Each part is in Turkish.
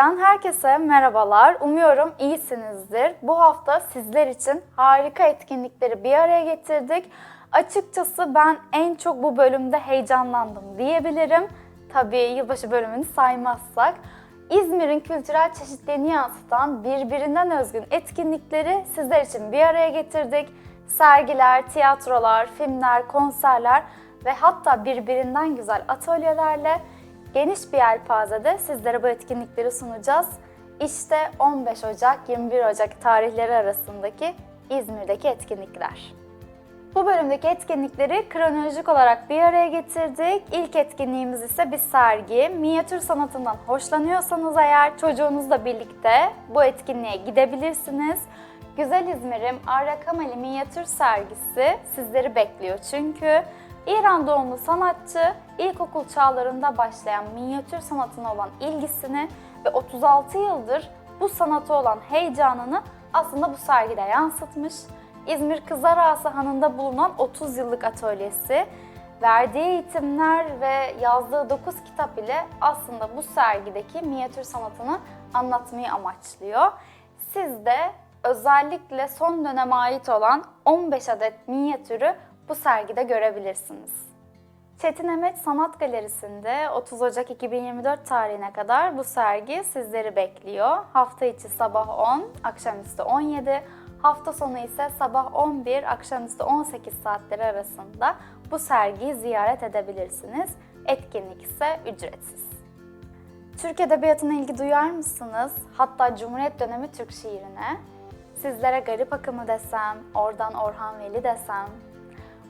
TV'den herkese merhabalar. Umuyorum iyisinizdir. Bu hafta sizler için harika etkinlikleri bir araya getirdik. Açıkçası ben en çok bu bölümde heyecanlandım diyebilirim. Tabii yılbaşı bölümünü saymazsak. İzmir'in kültürel çeşitliliğini yansıtan birbirinden özgün etkinlikleri sizler için bir araya getirdik. Sergiler, tiyatrolar, filmler, konserler ve hatta birbirinden güzel atölyelerle geniş bir yelpazede sizlere bu etkinlikleri sunacağız. İşte 15 Ocak 21 Ocak tarihleri arasındaki İzmir'deki etkinlikler. Bu bölümdeki etkinlikleri kronolojik olarak bir araya getirdik. İlk etkinliğimiz ise bir sergi. Minyatür sanatından hoşlanıyorsanız eğer çocuğunuzla birlikte bu etkinliğe gidebilirsiniz. Güzel İzmir'im Arra Kamali Minyatür Sergisi sizleri bekliyor çünkü İran doğumlu sanatçı ilkokul çağlarında başlayan minyatür sanatına olan ilgisini ve 36 yıldır bu sanata olan heyecanını aslında bu sergide yansıtmış. İzmir Ağası Hanı'nda bulunan 30 yıllık atölyesi, verdiği eğitimler ve yazdığı 9 kitap ile aslında bu sergideki minyatür sanatını anlatmayı amaçlıyor. Siz de özellikle son döneme ait olan 15 adet minyatürü bu sergide görebilirsiniz. Çetin Emet Sanat Galerisi'nde 30 Ocak 2024 tarihine kadar bu sergi sizleri bekliyor. Hafta içi sabah 10, akşamüstü 17, hafta sonu ise sabah 11, akşamüstü 18 saatleri arasında bu sergiyi ziyaret edebilirsiniz. Etkinlik ise ücretsiz. Türk Edebiyatı'na ilgi duyar mısınız? Hatta Cumhuriyet dönemi Türk şiirine. Sizlere Garip Akımı desem, oradan Orhan Veli desem,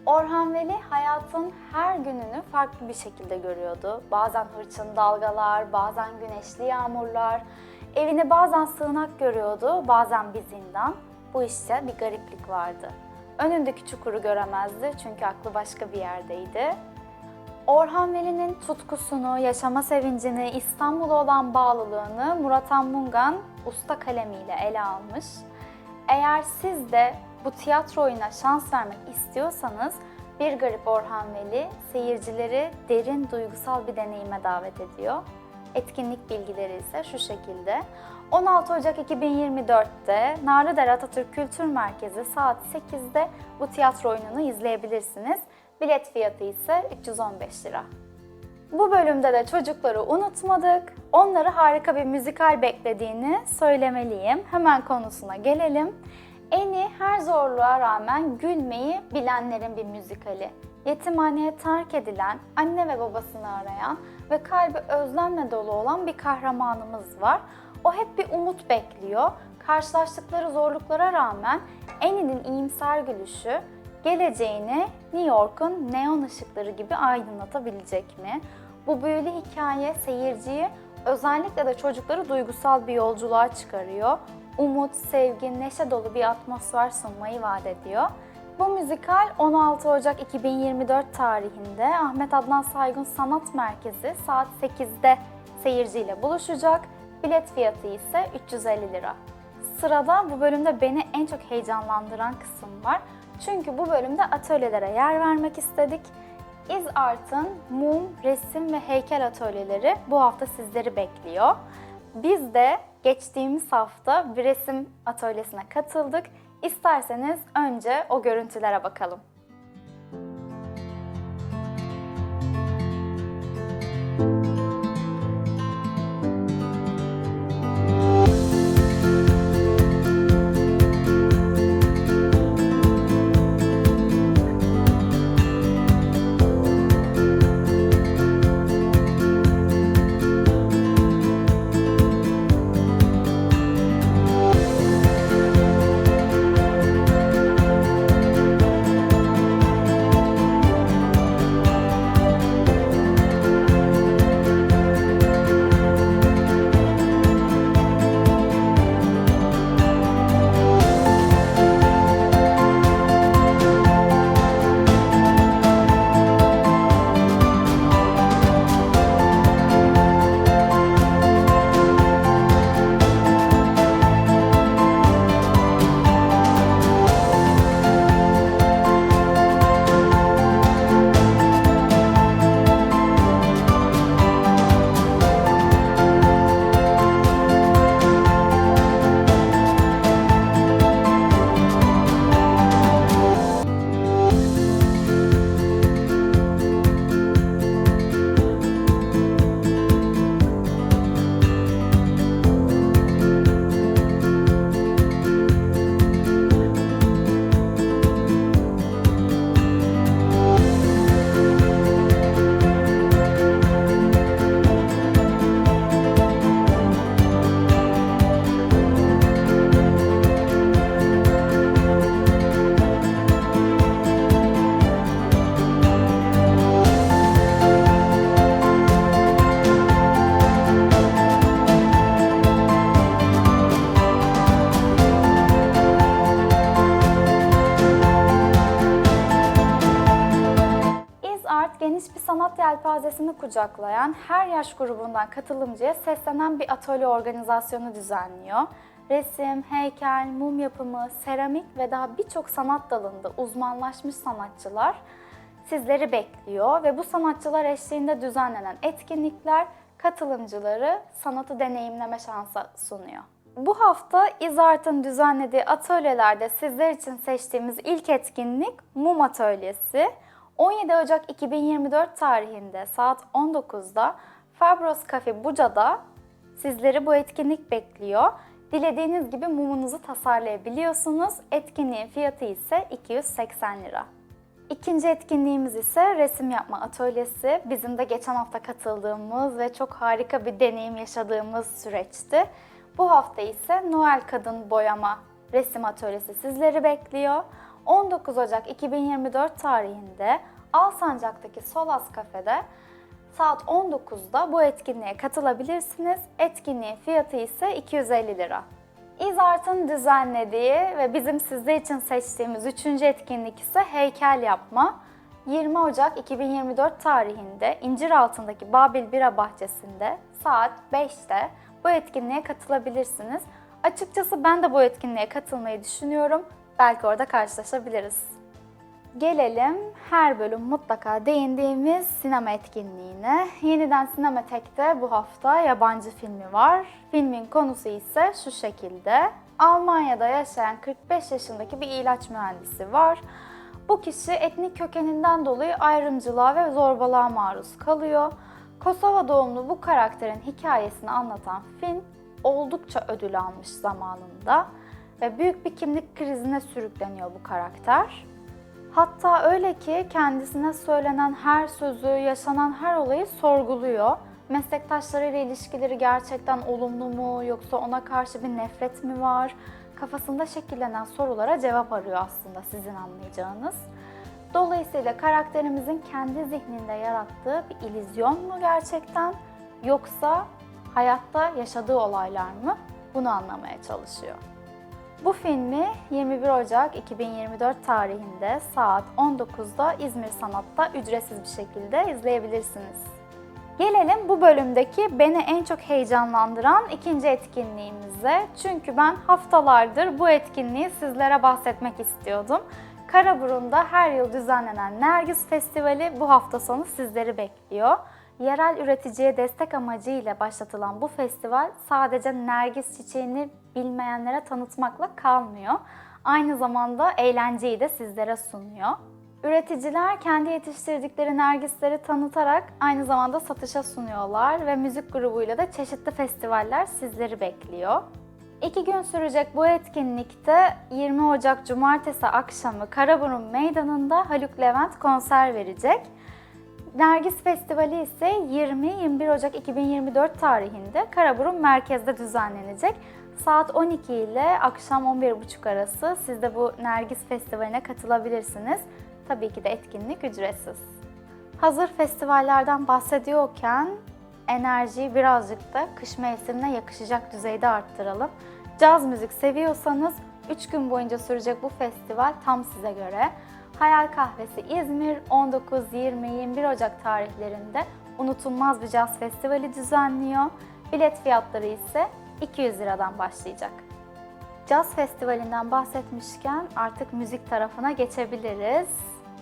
Orhan Veli hayatın her gününü farklı bir şekilde görüyordu. Bazen hırçın dalgalar, bazen güneşli yağmurlar. Evini bazen sığınak görüyordu, bazen bir zindan. Bu işte bir gariplik vardı. Önündeki çukuru göremezdi çünkü aklı başka bir yerdeydi. Orhan Veli'nin tutkusunu, yaşama sevincini, İstanbul'a olan bağlılığını Murat Anmungan usta kalemiyle ele almış. Eğer siz de bu tiyatro oyuna şans vermek istiyorsanız Bir Garip Orhan Veli seyircileri derin duygusal bir deneyime davet ediyor. Etkinlik bilgileri ise şu şekilde. 16 Ocak 2024'te Narlıdere Atatürk Kültür Merkezi saat 8'de bu tiyatro oyununu izleyebilirsiniz. Bilet fiyatı ise 315 lira. Bu bölümde de çocukları unutmadık. Onları harika bir müzikal beklediğini söylemeliyim. Hemen konusuna gelelim. Eni her zorluğa rağmen gülmeyi bilenlerin bir müzikali. Yetimhaneye terk edilen, anne ve babasını arayan ve kalbi özlemle dolu olan bir kahramanımız var. O hep bir umut bekliyor. Karşılaştıkları zorluklara rağmen Annie'nin iyimser gülüşü geleceğini New York'un neon ışıkları gibi aydınlatabilecek mi? Bu büyülü hikaye seyirciyi özellikle de çocukları duygusal bir yolculuğa çıkarıyor. Umut, sevgi, neşe dolu bir atmosfer sunmayı vaat ediyor. Bu müzikal 16 Ocak 2024 tarihinde Ahmet Adnan Saygun Sanat Merkezi saat 8'de seyirciyle buluşacak. Bilet fiyatı ise 350 lira. Sırada bu bölümde beni en çok heyecanlandıran kısım var. Çünkü bu bölümde atölyelere yer vermek istedik. İz Art'ın mum, resim ve heykel atölyeleri bu hafta sizleri bekliyor. Biz de geçtiğimiz hafta bir resim atölyesine katıldık. İsterseniz önce o görüntülere bakalım. Yelpazesini kucaklayan, her yaş grubundan katılımcıya seslenen bir atölye organizasyonu düzenliyor. Resim, heykel, mum yapımı, seramik ve daha birçok sanat dalında uzmanlaşmış sanatçılar sizleri bekliyor ve bu sanatçılar eşliğinde düzenlenen etkinlikler katılımcıları sanatı deneyimleme şansı sunuyor. Bu hafta İzart'ın düzenlediği atölyelerde sizler için seçtiğimiz ilk etkinlik Mum Atölyesi. 17 Ocak 2024 tarihinde saat 19'da Fabros Cafe Buca'da sizleri bu etkinlik bekliyor. Dilediğiniz gibi mumunuzu tasarlayabiliyorsunuz. Etkinliğin fiyatı ise 280 lira. İkinci etkinliğimiz ise resim yapma atölyesi. Bizim de geçen hafta katıldığımız ve çok harika bir deneyim yaşadığımız süreçti. Bu hafta ise Noel Kadın Boyama resim atölyesi sizleri bekliyor. 19 Ocak 2024 tarihinde Alsancak'taki Solas Kafe'de saat 19'da bu etkinliğe katılabilirsiniz. Etkinliğin fiyatı ise 250 lira. İzart'ın düzenlediği ve bizim sizler için seçtiğimiz üçüncü etkinlik ise heykel yapma. 20 Ocak 2024 tarihinde İncir altındaki Babil Bira Bahçesi'nde saat 5'te bu etkinliğe katılabilirsiniz. Açıkçası ben de bu etkinliğe katılmayı düşünüyorum. Belki orada karşılaşabiliriz. Gelelim her bölüm mutlaka değindiğimiz sinema etkinliğine. Yeniden Sinematek'te bu hafta yabancı filmi var. Filmin konusu ise şu şekilde. Almanya'da yaşayan 45 yaşındaki bir ilaç mühendisi var. Bu kişi etnik kökeninden dolayı ayrımcılığa ve zorbalığa maruz kalıyor. Kosova doğumlu bu karakterin hikayesini anlatan film oldukça ödül almış zamanında ve büyük bir kimlik krizine sürükleniyor bu karakter. Hatta öyle ki kendisine söylenen her sözü, yaşanan her olayı sorguluyor. Meslektaşlarıyla ilişkileri gerçekten olumlu mu yoksa ona karşı bir nefret mi var? Kafasında şekillenen sorulara cevap arıyor aslında sizin anlayacağınız. Dolayısıyla karakterimizin kendi zihninde yarattığı bir illüzyon mu gerçekten yoksa hayatta yaşadığı olaylar mı? Bunu anlamaya çalışıyor. Bu filmi 21 Ocak 2024 tarihinde saat 19'da İzmir Sanat'ta ücretsiz bir şekilde izleyebilirsiniz. Gelelim bu bölümdeki beni en çok heyecanlandıran ikinci etkinliğimize. Çünkü ben haftalardır bu etkinliği sizlere bahsetmek istiyordum. Karaburun'da her yıl düzenlenen Nergis Festivali bu hafta sonu sizleri bekliyor. Yerel üreticiye destek amacıyla başlatılan bu festival sadece nergis çiçeğini bilmeyenlere tanıtmakla kalmıyor. Aynı zamanda eğlenceyi de sizlere sunuyor. Üreticiler kendi yetiştirdikleri nergisleri tanıtarak aynı zamanda satışa sunuyorlar ve müzik grubuyla da çeşitli festivaller sizleri bekliyor. İki gün sürecek bu etkinlikte 20 Ocak Cumartesi akşamı Karaburun Meydanı'nda Haluk Levent konser verecek. Nergis Festivali ise 20-21 Ocak 2024 tarihinde Karaburun Merkez'de düzenlenecek. Saat 12 ile akşam 11.30 arası siz de bu Nergis Festivali'ne katılabilirsiniz. Tabii ki de etkinlik ücretsiz. Hazır festivallerden bahsediyorken enerjiyi birazcık da kış mevsimine yakışacak düzeyde arttıralım. Caz müzik seviyorsanız 3 gün boyunca sürecek bu festival tam size göre. Hayal Kahvesi İzmir 19, 20, 21 Ocak tarihlerinde unutulmaz bir caz festivali düzenliyor. Bilet fiyatları ise 200 liradan başlayacak. Caz festivalinden bahsetmişken artık müzik tarafına geçebiliriz.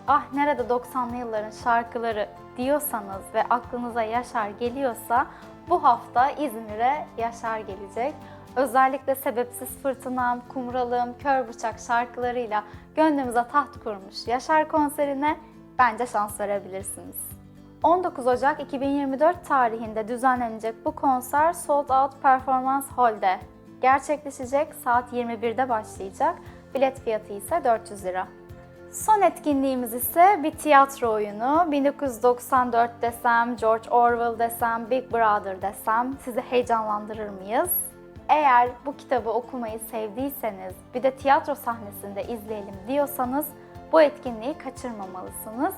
Ah nerede 90'lı yılların şarkıları diyorsanız ve aklınıza Yaşar geliyorsa bu hafta İzmir'e Yaşar gelecek. Özellikle Sebepsiz Fırtınam, Kumralım, Kör Bıçak şarkılarıyla gönlümüze taht kurmuş Yaşar konserine bence şans verebilirsiniz. 19 Ocak 2024 tarihinde düzenlenecek bu konser Sold Out Performance Hall'de gerçekleşecek. Saat 21'de başlayacak. Bilet fiyatı ise 400 lira. Son etkinliğimiz ise bir tiyatro oyunu. 1994 desem, George Orwell desem, Big Brother desem sizi heyecanlandırır mıyız? Eğer bu kitabı okumayı sevdiyseniz, bir de tiyatro sahnesinde izleyelim diyorsanız bu etkinliği kaçırmamalısınız.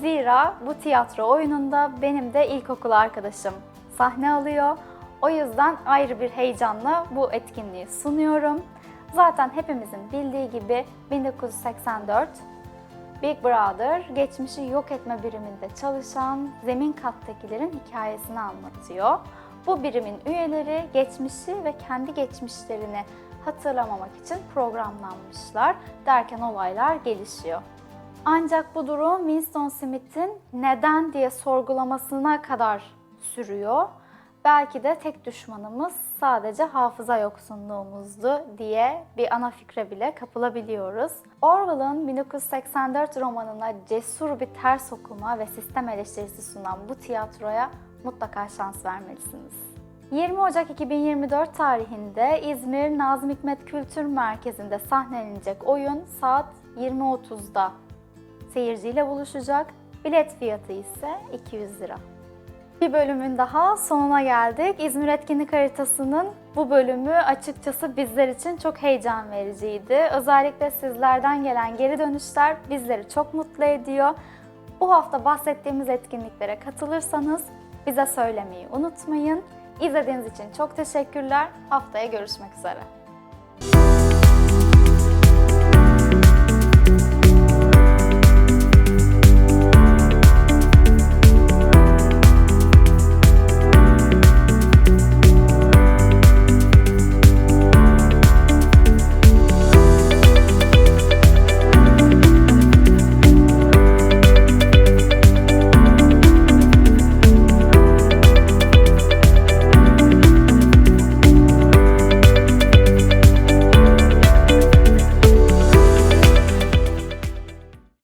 Zira bu tiyatro oyununda benim de ilkokul arkadaşım sahne alıyor. O yüzden ayrı bir heyecanla bu etkinliği sunuyorum. Zaten hepimizin bildiği gibi 1984 Big Brother, geçmişi yok etme biriminde çalışan zemin kattakilerin hikayesini anlatıyor. Bu birimin üyeleri geçmişi ve kendi geçmişlerini hatırlamamak için programlanmışlar. Derken olaylar gelişiyor. Ancak bu durum Winston Smith'in neden diye sorgulamasına kadar sürüyor. Belki de tek düşmanımız sadece hafıza yoksunluğumuzdu diye bir ana fikre bile kapılabiliyoruz. Orwell'ın 1984 romanına cesur bir ters okuma ve sistem eleştirisi sunan bu tiyatroya mutlaka şans vermelisiniz. 20 Ocak 2024 tarihinde İzmir Nazım Hikmet Kültür Merkezi'nde sahnelenecek oyun saat 20.30'da seyirciyle buluşacak. Bilet fiyatı ise 200 lira. Bir bölümün daha sonuna geldik. İzmir Etkinlik Haritası'nın bu bölümü açıkçası bizler için çok heyecan vericiydi. Özellikle sizlerden gelen geri dönüşler bizleri çok mutlu ediyor. Bu hafta bahsettiğimiz etkinliklere katılırsanız bize söylemeyi unutmayın. İzlediğiniz için çok teşekkürler. Haftaya görüşmek üzere.